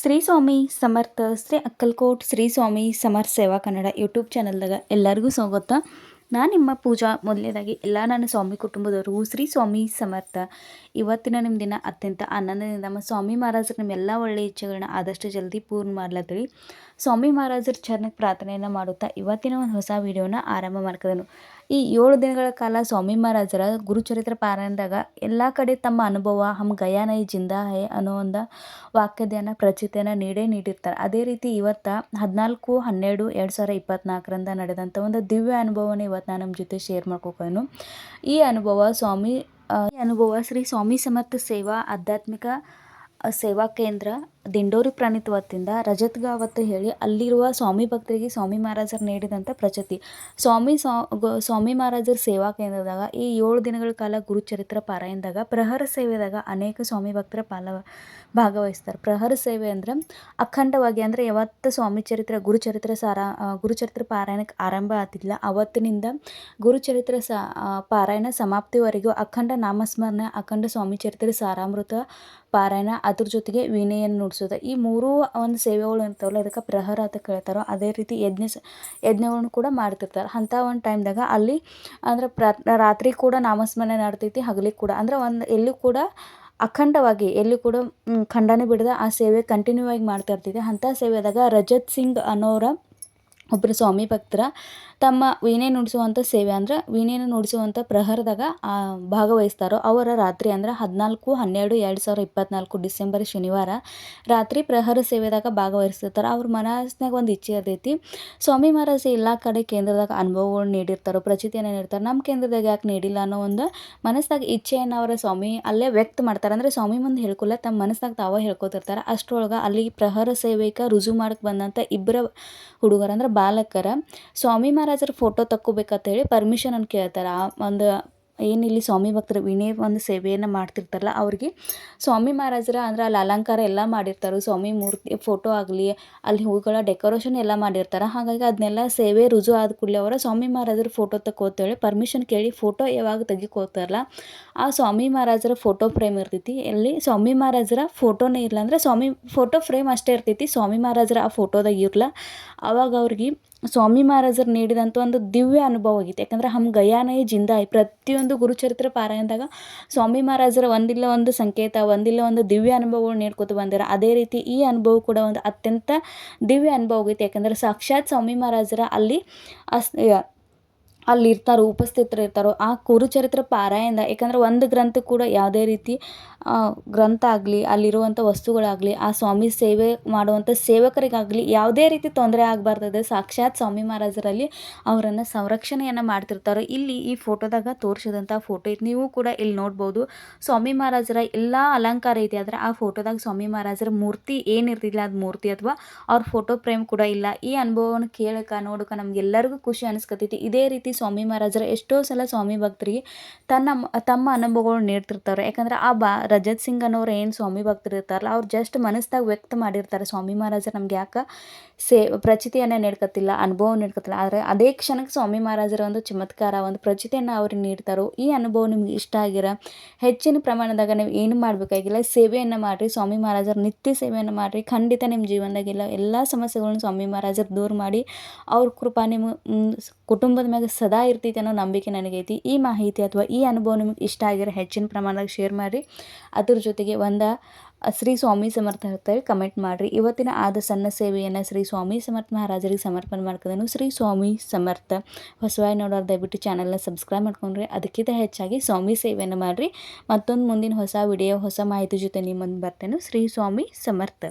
ಶ್ರೀ ಸ್ವಾಮಿ ಸಮರ್ಥ, ಶ್ರೀ ಅಕ್ಕಲ್ಕೋಟ್, ಶ್ರೀ ಸ್ವಾಮಿ ಸಮರ್ಥ ಸೇವಾ ಕನ್ನಡ ಯೂಟ್ಯೂಬ್ ಚಾನಲ್ದಾಗ ಎಲ್ಲರಿಗೂ ಸ್ವಾಗತ. ನಾನು ನಿಮ್ಮ ಪೂಜಾ ಮೊದಲನೇದಾಗಿ ಎಲ್ಲ ನನ್ನ ಸ್ವಾಮಿ ಕುಟುಂಬದವರು ಶ್ರೀ ಸ್ವಾಮಿ ಸಮರ್ಥ. ಇವತ್ತಿನ ನಿಮ್ಮ ದಿನ ಅತ್ಯಂತ ಆನಂದದಿಂದ ನಮ್ಮ ಸ್ವಾಮಿ ಮಹಾರಾಜರು ನಿಮ್ಮೆಲ್ಲ ಒಳ್ಳೆಯ ಇಚ್ಛೆಗಳನ್ನ ಆದಷ್ಟು ಜಲ್ದಿ ಪೂರ್ಣ ಮಾಡ್ಲತ್ತೇಳಿ ಸ್ವಾಮಿ ಮಹಾರಾಜರ ಚರಣಕ್ಕೆ ಪ್ರಾರ್ಥನೆಯನ್ನು ಮಾಡುತ್ತಾ ಇವತ್ತಿನ ಒಂದು ಹೊಸ ವಿಡಿಯೋನ ಆರಂಭ ಮಾಡ್ಕೋದನು. ಈ ಏಳು ದಿನಗಳ ಕಾಲ ಸ್ವಾಮಿ ಮಹಾರಾಜರ ಗುರುಚರಿತ್ರ ಪಾರಾಯಣದಾಗ ಎಲ್ಲ ಕಡೆ ತಮ್ಮ ಅನುಭವ, ಹಮ್ ಗಯಾನ ಈ ಜಿಂದಾ ಹೇ ಅನ್ನೋ ಒಂದು ವಾಕ್ಯದನ್ನ ಪ್ರಚಿತೆಯನ್ನು ನೀಡೇ ನೀಡಿರ್ತಾರೆ. ಅದೇ ರೀತಿ ಇವತ್ತು ಹದಿನಾಲ್ಕು, ಹನ್ನೆರಡು, ಎರಡು ಸಾವಿರ ಇಪ್ಪತ್ತ್ನಾಲ್ಕರಿಂದ ನಡೆದಂಥ ಒಂದು ದಿವ್ಯ ಅನುಭವನ ಇವತ್ತು ನಾನು ನಮ್ಮ ಜೊತೆ ಶೇರ್ ಮಾಡ್ಕೋಕೇನು ಈ ಅನುಭವ ಸ್ವಾಮಿ ಅನುಭವ ಶ್ರೀ ಸ್ವಾಮಿ ಸಮರ್ಥ ಸೇವಾ ಆಧ್ಯಾತ್ಮಿಕ ಸೇವಾ ಕೇಂದ್ರ ದಿಂಡೋರಿ ಪ್ರಾಣಿತ ವತಿಯಿಂದ ರಜತ್ಗಾವತ್ತು ಹೇಳಿ ಅಲ್ಲಿರುವ ಸ್ವಾಮಿ ಭಕ್ತರಿಗೆ ಸ್ವಾಮಿ ಮಹಾರಾಜರು ನೀಡಿದಂಥ ಪ್ರಚತಿ. ಸ್ವಾಮಿ ಸ್ವಾಮಿ ಮಹಾರಾಜರ ಸೇವಾ ಕೇಂದ್ರದಾಗ ಈ ಏಳು ದಿನಗಳ ಕಾಲ ಗುರುಚರಿತ್ರ ಪಾರಾಯಣದಾಗ ಪ್ರಹರ ಸೇವೆದಾಗ ಅನೇಕ ಸ್ವಾಮಿ ಭಕ್ತರ ಪಾಲ, ಭಾಗವಹಿಸ್ತಾರೆ. ಪ್ರಹರ ಸೇವೆ ಅಂದ್ರೆ ಅಖಂಡವಾಗಿ ಅಂದರೆ ಯಾವತ್ತು ಸ್ವಾಮಿ ಚರಿತ್ರೆ, ಗುರುಚರಿತ್ರ ಸಾರ ಗುರುಚರಿತ್ರ ಪಾರಾಯಣಕ್ಕೆ ಆರಂಭ ಆಗ್ತಿಲ್ಲ ಅವತ್ತಿನಿಂದ ಗುರುಚರಿತ್ರ ಸ ಪಾರಾಯಣ ಸಮಾಪ್ತಿವರೆಗೂ ಅಖಂಡ ನಾಮಸ್ಮರಣೆ, ಅಖಂಡ ಸ್ವಾಮಿ ಚರಿತ್ರೆ ಸಾರಾಮೃತ ಪಾರಾಯಣ ಅದ್ರ ಜೊತೆಗೆ ವೀಣೆಯನ್ನು ಈ ಮೂರೂ ಒಂದು ಸೇವೆಗಳು ಇರ್ತಾವಲ್ಲ, ಅದಕ್ಕೆ ಪ್ರಹರ ಅಂತ ಕೇಳ್ತಾರೋ, ಅದೇ ರೀತಿ ಯಜ್ಞ ಯಜ್ಞಗಳನ್ನು ಕೂಡ ಮಾಡ್ತಿರ್ತಾರೆ. ಅಂಥ ಒಂದು ಟೈಮ್ದಾಗ ಅಲ್ಲಿ, ಅಂದ್ರೆ ರಾತ್ರಿ ಕೂಡ ನಾಮಸ್ಮರಣೆ ನಡ್ತೈತಿ, ಹಗಲಿಗೆ ಕೂಡ. ಅಂದ್ರೆ ಒಂದು, ಎಲ್ಲೂ ಕೂಡ ಅಖಂಡವಾಗಿ, ಎಲ್ಲಿ ಕೂಡ ಖಂಡನೆ ಬಿಡದೆ ಆ ಸೇವೆ ಕಂಟಿನ್ಯೂ ಆಗಿ ಮಾಡ್ತಾ ಇರ್ತಿದೆ ಅಂಥ ಸೇವೆದಾಗ ರಜತ್ ಸಿಂಗ್ ಅನ್ನೋರ ಒಬ್ಬರು ಸ್ವಾಮಿ ಭಕ್ತರ ತಮ್ಮ ವೀಣೆ ನುಡಿಸುವಂಥ ಸೇವೆ ಅಂದ್ರೆ ವೀಣೆನ ನುಡಿಸುವಂಥ ಪ್ರಹರದಾಗ ಭಾಗವಹಿಸ್ತಾರೋ ಅವರ ರಾತ್ರಿ ಅಂದ್ರೆ ಹದಿನಾಲ್ಕು, ಹನ್ನೆರಡು, ಎರಡು ಸಾವಿರ ಇಪ್ಪತ್ತ್ನಾಲ್ಕು ಡಿಸೆಂಬರ್ ಶನಿವಾರ ರಾತ್ರಿ ಪ್ರಹರ ಸೇವೆದಾಗ ಭಾಗವಹಿಸ್ತಿರ್ತಾರೆ ಅವ್ರ ಮನಸ್ನಾಗ ಒಂದು ಇಚ್ಛೆ ಇರ್ತೈತಿ. ಸ್ವಾಮಿ ಮಹಾರಾಜ ಎಲ್ಲ ಕಡೆ ಕೇಂದ್ರದಾಗ ಅನುಭವಗಳು ನೀಡಿರ್ತಾರೋ, ಪ್ರಚಿತಿಯನ್ನು ನೀಡ್ತಾರೆ ನಮ್ಮ ಕೇಂದ್ರದಾಗ ಯಾಕೆ ನೀಡಿಲ್ಲ ಅನ್ನೋ ಒಂದು ಮನಸ್ಸಾಗ ಇಚ್ಛೆಯನ್ನು ಅವರ ಸ್ವಾಮಿ ಅಲ್ಲೇ ವ್ಯಕ್ತ ಮಾಡ್ತಾರೆ. ಅಂದರೆ ಸ್ವಾಮಿ ಮುಂದೆ ಹೇಳ್ಕೊಲ್ಲ ತಮ್ಮ ಮನಸ್ಸಾಗ ತಾವೇ ಹೇಳ್ಕೊತಿರ್ತಾರೆ. ಅಷ್ಟರೊಳಗೆ ಅಲ್ಲಿ ಪ್ರಹರ ಸೇವೆಗೆ ರುಜು ಮಾಡಕ್ಕೆ ಬಂದಂಥ ಇಬ್ಬರ ಹುಡುಗರು ಅಂದ್ರೆ ಬಾಲಕರ ಸ್ವಾಮಿ ಮಹಾರಾಜರ ಫೋಟೋ ತಕ್ಕೋಬೇಕಂತೇಳಿ ಪರ್ಮಿಷನನ್ನು ಕೇಳ್ತಾರೆ. ಆ ಒಂದು ಏನಿಲ್ಲಿ ಸ್ವಾಮಿ ಭಕ್ತರು ವಿನಯ ಒಂದು ಸೇವೆಯನ್ನು ಮಾಡ್ತಿರ್ತಾರಲ್ಲ ಅವ್ರಿಗೆ. ಸ್ವಾಮಿ ಮಹಾರಾಜರ ಅಂದ್ರೆ ಅಲ್ಲಿ ಅಲಂಕಾರ ಎಲ್ಲ ಮಾಡಿರ್ತಾರೆ. ಸ್ವಾಮಿ ಮೂರ್ತಿ ಫೋಟೋ ಆಗಲಿ, ಅಲ್ಲಿ ಹೂಗಳ ಡೆಕೋರೇಷನ್ ಎಲ್ಲ ಮಾಡಿರ್ತಾರೆ. ಹಾಗಾಗಿ ಅದನ್ನೆಲ್ಲ ಸೇವೆ ರುಜು ಆದ ಕೂಡಲೇ ಅವರ ಸ್ವಾಮಿ ಮಹಾರಾಜರ ಫೋಟೋ ತಗೋತೇಳಿ ಪರ್ಮಿಷನ್ ಕೇಳಿ ಫೋಟೋ ಯಾವಾಗ ತೆಗಿಕೋತಾರಲ್ಲ, ಆ ಸ್ವಾಮಿ ಮಹಾರಾಜರ ಫೋಟೋ ಫ್ರೇಮ್ ಇರ್ತೈತಿ. ಎಲ್ಲಿ ಸ್ವಾಮಿ ಮಹಾರಾಜರ ಫೋಟೋನೇ ಇರಲ್ಲ ಅಂದರೆ ಸ್ವಾಮಿ ಫೋಟೋ ಫ್ರೇಮ್ ಅಷ್ಟೇ ಇರ್ತೈತಿ. ಸ್ವಾಮಿ ಮಹಾರಾಜರ ಆ ಫೋಟೋದಾಗ ಇರಲ್ಲ ಅವಾಗ ಅವ್ರಿಗೆ ಸ್ವಾಮಿ ಮಹಾರಾಜರು ನೀಡಿದಂಥ ಒಂದು ದಿವ್ಯ ಅನುಭವ ಆಗಿತ್ತು. ಯಾಕಂದ್ರೆ ಹಮ್ ಗಯಾನೇ ಜಿಂದಾಯ್ ಪ್ರತಿಯೊಂದು ಗುರುಚರಿತ್ರ ಪಾರಾಯಣದಾಗ ಸ್ವಾಮಿ ಮಹಾರಾಜರ ಒಂದಿಲ್ಲ ಒಂದು ಸಂಕೇತ, ಒಂದಿಲ್ಲ ಒಂದು ದಿವ್ಯ ಅನುಭವಗಳು ನೀಡ್ಕೊತ ಬಂದಿರ. ಅದೇ ರೀತಿ ಈ ಅನುಭವ ಕೂಡ ಒಂದು ಅತ್ಯಂತ ದಿವ್ಯ ಅನುಭವ ಆಗೈತೆ ಯಾಕಂದ್ರೆ ಸಾಕ್ಷಾತ್ ಸ್ವಾಮಿ ಮಹಾರಾಜರ ಅಲ್ಲಿ ಅಸ್ ಅಲ್ಲಿ ಇರ್ತಾರೋ ಉಪಸ್ಥಿತರು ಇರ್ತಾರೋ ಆ ಕುರುಚರಿತ್ರ ಪಾರಾಯಣ ಯಾಕಂದ್ರೆ ಒಂದು ಗ್ರಂಥ ಕೂಡ ಯಾವುದೇ ರೀತಿ ಗ್ರಂಥ ಆಗಲಿ, ಅಲ್ಲಿರುವಂಥ ವಸ್ತುಗಳಾಗಲಿ, ಆ ಸ್ವಾಮಿ ಸೇವೆ ಮಾಡುವಂಥ ಸೇವಕರಿಗಾಗಲಿ ಯಾವುದೇ ರೀತಿ ತೊಂದರೆ ಆಗಬಾರ್ದದೆ ಸಾಕ್ಷಾತ್ ಸ್ವಾಮಿ ಮಹಾರಾಜರಲ್ಲಿ ಅವರನ್ನು ಸಂರಕ್ಷಣೆಯನ್ನು ಮಾಡ್ತಿರ್ತಾರೆ. ಇಲ್ಲಿ ಈ ಫೋಟೋದಾಗ ತೋರಿಸಿದಂಥ ಫೋಟೋ ಇದು ನೀವು ಕೂಡ ಇಲ್ಲಿ ನೋಡ್ಬೋದು. ಸ್ವಾಮಿ ಮಹಾರಾಜರ ಎಲ್ಲ ಅಲಂಕಾರ ಇದೆ, ಆದರೆ ಆ ಫೋಟೋದಾಗ ಸ್ವಾಮಿ ಮಹಾರಾಜರ ಮೂರ್ತಿ ಏನಿರ್ತಿಲ್ಲ ಅದು ಮೂರ್ತಿ ಅಥವಾ ಅವ್ರ ಫೋಟೋ ಫ್ರೇಮ್ ಕೂಡ ಇಲ್ಲ. ಈ ಅನುಭವವನ್ನು ಕೇಳಕ್ಕೆ ನೋಡಕ್ಕೆ ನಮಗೆಲ್ಲರಿಗೂ ಖುಷಿ ಅನಿಸ್ಕತೈತಿ. ಇದೇ ರೀತಿ ಸ್ವಾಮಿ ಮಹಾರಾಜರ ಎಷ್ಟೋ ಸಲ ಸ್ವಾಮಿ ಭಕ್ತರಿಗೆ ತನ್ನ ತಮ್ಮ ಅನುಭವಗಳು ನೀಡ್ತಿರ್ತಾರೆ. ಯಾಕಂದ್ರೆ ಆ ಬಾ ರಜತ್ ಸಿಂಗ್ ಅನ್ನೋರು ಏನು ಸ್ವಾಮಿ ಭಕ್ತರು ಇರ್ತಾರಲ್ಲ, ಅವ್ರು ಜಸ್ಟ್ ಮನಸ್ಸಾಗ ವ್ಯಕ್ತ ಮಾಡಿರ್ತಾರೆ. ಸ್ವಾಮಿ ಮಹಾರಾಜರು ನಮ್ಗೆ ಯಾಕೆ ಸೇ, ಪ್ರಚಿತಿಯನ್ನು ನೀಡ್ಕತ್ತಿಲ್ಲ ಅನುಭವ ನೀಡ್ಕತ್ತಿಲ್ಲ. ಆದರೆ ಅದೇ ಕ್ಷಣಕ್ಕೆ ಸ್ವಾಮಿ ಮಹಾರಾಜರ ಒಂದು ಚಮತ್ಕಾರ, ಒಂದು ಪ್ರಚಿತಿಯನ್ನು ಅವ್ರಿಗೆ ನೀಡ್ತಾರೋ, ಈ ಅನುಭವ ನಿಮ್ಗೆ ಇಷ್ಟ ಆಗಿರ, ಹೆಚ್ಚಿನ ಪ್ರಮಾಣದಾಗ ನೀವು ಏನು ಮಾಡಬೇಕಾಗಿಲ್ಲ, ಸೇವೆಯನ್ನು ಮಾಡಿರಿ, ಸ್ವಾಮಿ ಮಹಾರಾಜರ ನಿತ್ಯ ಸೇವೆಯನ್ನು ಮಾಡಿರಿ, ಖಂಡಿತ ನಿಮ್ಮ ಜೀವನದಾಗೆಲ್ಲ ಎಲ್ಲ ಸಮಸ್ಯೆಗಳನ್ನು ಸ್ವಾಮಿ ಮಹಾರಾಜರು ದೂರ ಮಾಡಿ, ಅವ್ರ ಕೃಪಾ ನಿಮ್ಮ ಕುಟುಂಬದ ಮ್ಯಾಗ ಸದಾ ಇರ್ತೈತಿ ಅನ್ನೋ ನಂಬಿಕೆ ನನಗೈತಿ. ಈ ಮಾಹಿತಿ ಅಥವಾ ಈ ಅನುಭವ ನಿಮ್ಗೆ ಇಷ್ಟ ಆಗಿರೋ, ಹೆಚ್ಚಿನ ಪ್ರಮಾಣದಾಗ ಶೇರ್ ಮಾಡಿರಿ. ಅದ್ರ ಜೊತೆಗೆ ಒಂದು ಶ್ರೀ ಸ್ವಾಮಿ ಸಮರ್ಥ ಹೇಳ್ತಾರೆ ಕಮೆಂಟ್ ಮಾಡಿರಿ. ಇವತ್ತಿನ ಆದ ಸಣ್ಣ ಸೇವೆಯನ್ನು ಶ್ರೀ ಸ್ವಾಮಿ ಸಮರ್ಥ ಮಹಾರಾಜರಿಗೆ ಸಮರ್ಪಣೆ ಮಾಡ್ಕೋದೇನು ಶ್ರೀ ಸ್ವಾಮಿ ಸಮರ್ಥ. ಹೊಸವಾಗಿ ನೋಡೋರು ದಯವಿಟ್ಟು ಚಾನಲ್ನ ಸಬ್ಸ್ಕ್ರೈಬ್ ಮಾಡ್ಕೊಂಡ್ರಿ. ಅದಕ್ಕಿಂತ ಹೆಚ್ಚಾಗಿ ಸ್ವಾಮಿ ಸೇವೆಯನ್ನು ಮಾಡಿರಿ. ಮತ್ತೊಂದು ಮುಂದಿನ ಹೊಸ ವಿಡಿಯೋ ಹೊಸ ಮಾಹಿತಿ ಜೊತೆ ನಿಮ್ಮ ಮುಂದೆ ಬರ್ತೇನೆ. ಶ್ರೀ ಸ್ವಾಮಿ ಸಮರ್ಥ.